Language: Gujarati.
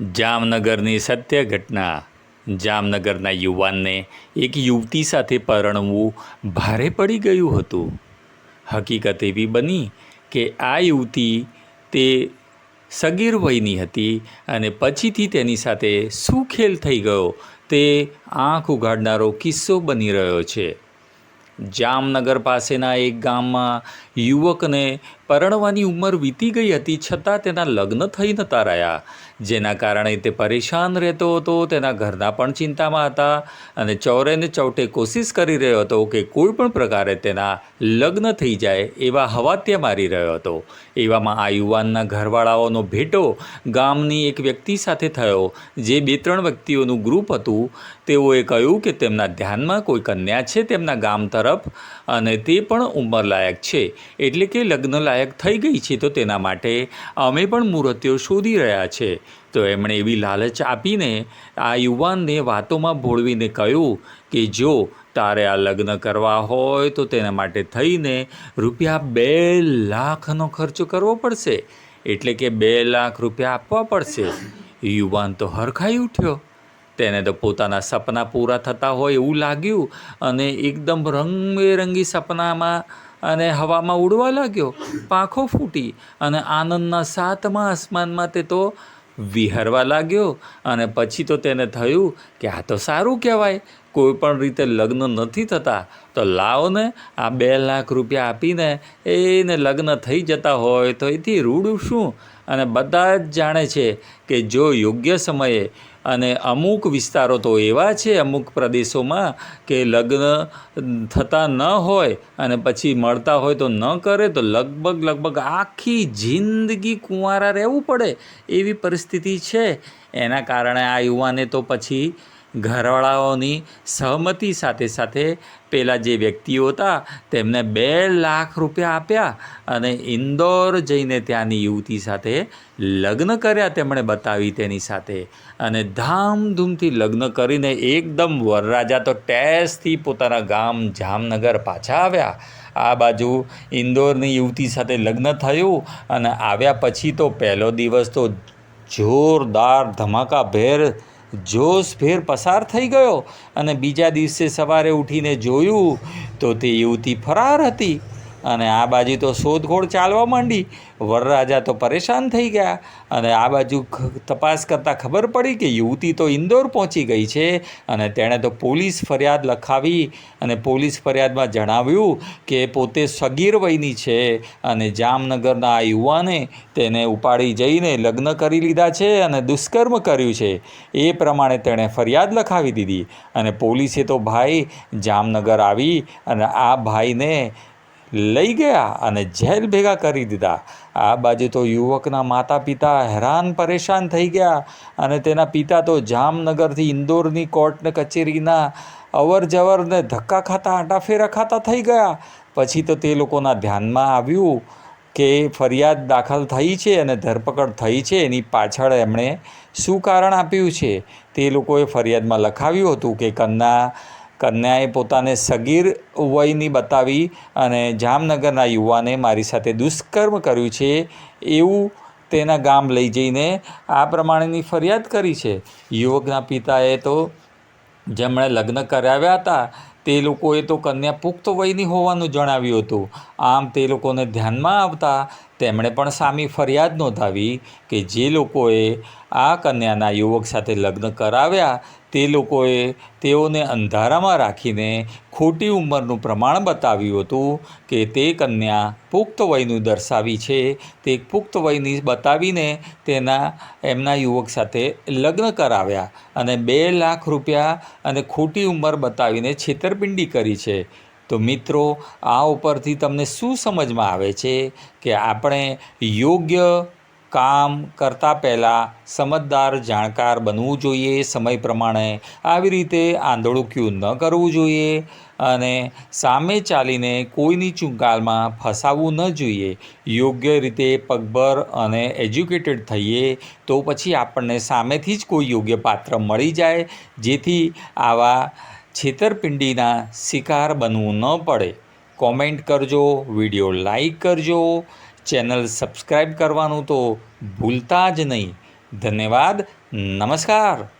જામનગરની સત્ય ઘટના. જામનગરના યુવાનને એક યુવતી સાથે પરણવું ભારે પડી ગયું હતું. હકીકત એવી બની કે આ યુવતી તે સગીર વયની હતી અને પછીથી તેની સાથે શું ખેલ થઈ ગયો તે આંખ ઉઘાડનારો કિસ્સો બની રહ્યો છે. જામનગર પાસેના એક ગામમાં યુવકને પરણવાની ઉંમર વીતી ગઈ હતી છતાં તેના લગ્ન થઈ નહોતા રહ્યા. જેના કારણે તે પરેશાન રહેતો હતો, તેના ઘરના પણ ચિંતામાં હતા અને ચોરેને ચૌટે કોશિશ કરી રહ્યો હતો કે કોઈ પણ પ્રકારે તેના લગ્ન થઈ જાય એવા હવાત્યા મારી રહ્યો હતો. એવામાં આ યુવાનના ઘરવાળાઓનો ભેટો ગામની એક વ્યક્તિ સાથે થયો. જે બે ત્રણ વ્યક્તિઓનું ગ્રુપ હતું, તેઓએ કહ્યું કે તેમના ધ્યાનમાં કોઈ કન્યા છે તેમના ગામ તરફ અને તે પણ ઉંમરલાયક છે. એટલે કે લગ્ન લાયક થઈ ગઈ છે તો તેના માટે અમે પણ મૂર્તિઓ શોધી રહ્યા છે. તો એમણે એવી લાલચ આપીને આ યુવાનને વાતોમાં ભોળવીને કહ્યું કે જો તારે આ લગ્ન કરવા હોય તો તેના માટે થઈને રૂપિયા બે લાખનો ખર્ચો કરવો પડશે. એટલે કે બે લાખ રૂપિયા આપવા પડશે. યુવાન તો હરખાઈ ઉઠ્યો. તેને તો પોતાના સપના પૂરા થતા હોય એવું લાગ્યું અને એકદમ રંગબેરંગી સપનામાં અને હવામાં ઉડવા લાગ્યો, પાંખો ફૂટી અને આનંદના સાતમા આસમાનમાં તે તો વિહરવા લાગ્યો અને પછી તો તેને થયું કે આ તો સારું કહેવાય, કોઈ પણ રીતે લગ્ન નથી થતા, તો લાવો ને આ બે લાખ રૂપિયા આપીને એને લગ્ન થઈ જતા હોય તો એથી રૂડું શું? અને બધા જ જાણે છે કે જો યોગ્ય સમયે અને અમુક વિસ્તારો તો એવા છે અમુક પ્રદેશોમાં કે લગ્ન થતા ન હોય અને પછી મળતા હોય તો ન કરે, તો લગભગ લગભગ આખી જિંદગી કુંવારા રહેવું પડે એવી પરિસ્થિતિ છે. એના કારણે આ યુવાને તો પછી ઘરવાળાઓની સહમતિ સાથે સાથે પેલા જે વ્યક્તિઓ હતા, તેમને બે લાખ રૂપિયા આપ્યા અને ઇન્દોર જઈને ત્યાંની યુવતી સાથે લગ્ન કર્યા તેમણે બતાવી તેની સાથે. અને ધામધૂમથી લગ્ન કરીને એકદમ વરરાજા તો ટેસથી પોતાના ગામ જામનગર પાછા આવ્યા. આ બાજુ ઇન્દોરની યુવતી સાથે લગ્ન થયું અને આવ્યા પછી તો પહેલો દિવસ તો જોરદાર ધમાકાભેર જોશભેર પસાર થઈ ગયો અને બીજા દિવસે સવારે ઉઠીને જોયું તો તે યુવતી ફરાર હતી. અને આ બાજુ તો શોધખોળ ચાલવા માંડી. વરરાજા તો પરેશાન થઈ ગયા અને આ બાજુ તપાસ કરતાં ખબર પડી કે યુવતી તો ઇન્દોર પહોંચી ગઈ છે અને તેણે તો પોલીસ ફરિયાદ લખાવી અને પોલીસ ફરિયાદમાં જણાવ્યું કે પોતે સગીર વયની છે અને જામનગરના આ યુવાને તેને ઉપાડી જઈને લગ્ન કરી લીધા છે અને દુષ્કર્મ કર્યું છે. એ પ્રમાણે તેણે ફરિયાદ લખાવી દીધી અને પોલીસે તો ભાઈ જામનગર આવી અને આ ભાઈને લઈ ગયા અને જેલ ભેગા કરી દીધા. આ બાજુ તો યુવકના માતા પિતા હેરાન પરેશાન થઈ ગયા અને તેના પિતા તો જામનગરથી ઇન્દોરની કોર્ટને કચેરીના અવર જવરને ધક્કા ખાતા, આંટાફેરા ખાતા થઈ ગયા. પછી તો તે લોકોના ધ્યાનમાં આવ્યું કે ફરિયાદ દાખલ થઈ છે અને ધરપકડ થઈ છે. એની પાછળ એમણે શું કારણ આપ્યું છે તે લોકોએ ફરિયાદમાં લખાવ્યું હતું કે કન્યા કન્યાએ પોતાને સગીર વયની બતાવી અને જામનગરના યુવાને મારી સાથે દુષ્કર્મ કર્યું છે, એવું તેના ગામ લઈ જઈને આ પ્રમાણેની ફરિયાદ કરી છે. યુવકના પિતાએ તો જેમણે લગ્ન કરાવ્યા હતા, તે લોકોએ તો કન્યા પુખ્ત વયની હોવાનું જણાવ્યું હતું. આમ તે લોકોને ધ્યાનમાં આવતા તેમણે પણ સામી ફરિયાદ નોંધાવી કે જે લોકોએ આ કન્યાના યુવક સાથે લગ્ન કરાવ્યા, તે લોકોએ તેઓને અંધારામાં રાખીને ખોટી ઉંમરનું પ્રમાણ બતાવ્યું હતું કે તે કન્યા પુખ્ત વયનું દર્શાવી છે. તે પુખ્ત વયની બતાવીને તેના, એમના યુવક સાથે લગ્ન કરાવ્યા અને બે લાખ રૂપિયા અને ખોટી ઉંમર બતાવીને છેતરપિંડી કરી છે. તો મિત્રો, આ ઉપરથી તમને શું સમજમાં આવે છે કે આપણે યોગ્ય કામ કરતાં પહેલાં સમજદાર, જાણકાર બનવું જોઈએ, સમય પ્રમાણે આવી રીતે આંધળુક્યું ન કરવું જોઈએ અને સામે ચાલીને કોઈની ચુંગાલમાં ફસાવવું ન જોઈએ. યોગ્ય રીતે પગભર અને એજ્યુકેટેડ થઈએ તો પછી આપણને સામેથી જ કોઈ યોગ્ય પાત્ર મળી જાય, જેથી આવા છેતરપિંડીના શિકાર બનવું ન પડે. કોમેન્ટ કરજો, વીડિયો લાઈક કરજો, ચેનલ સબસ્ક્રાઈબ કરવાનું તો ભૂલતા જ નહીં. ધન્યવાદ, નમસ્કાર.